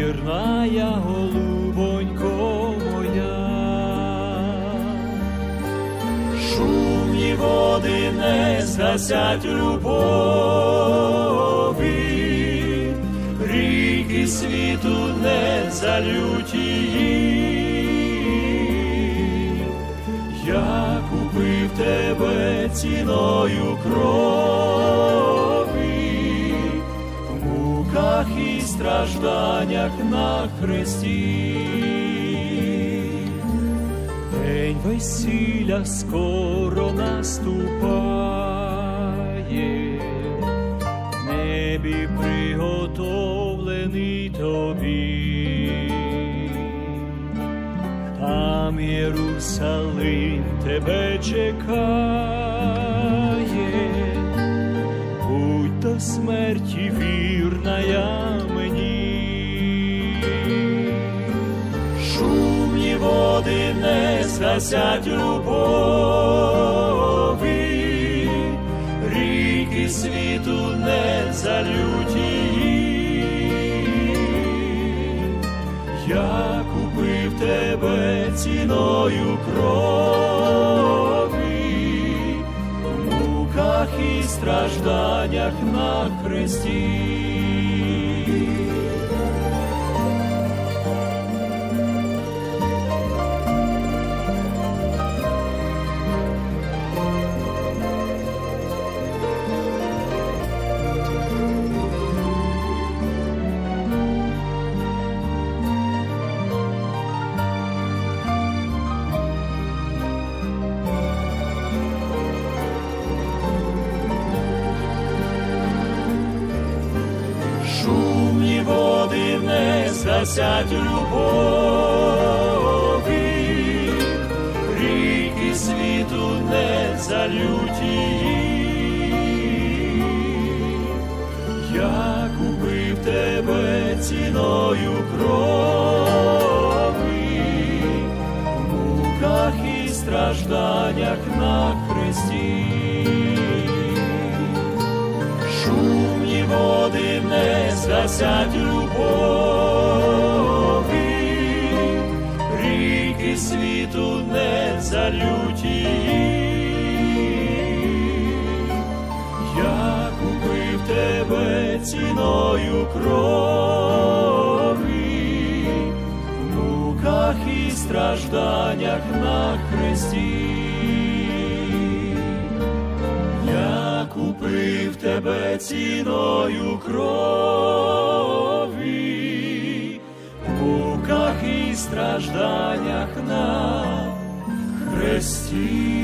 вірна я голубонько моя. Шумні води не згасять любові, ріки світу не залють її. Я купив тебе ціною крові, стражданнях на хресті. День весілля скоро наступає, небі приготовлений тобі. Там Єрусалим тебе чекає, будь до смерті вірна я не любові, ріки світу не залють її. Я купив тебе ціною крові, в муках і стражданнях на хресті. Води не згасять любові, ріки світу не залють її. Я купив тебе ціною крові, в муках і стражданнях на хресті. Води не згасять любові, ріки світу не залють її. Я купив тебе ціною крові, в муках і стражданнях на хресті. Купив тебе ціною крові, в муках і стражданнях на хресті.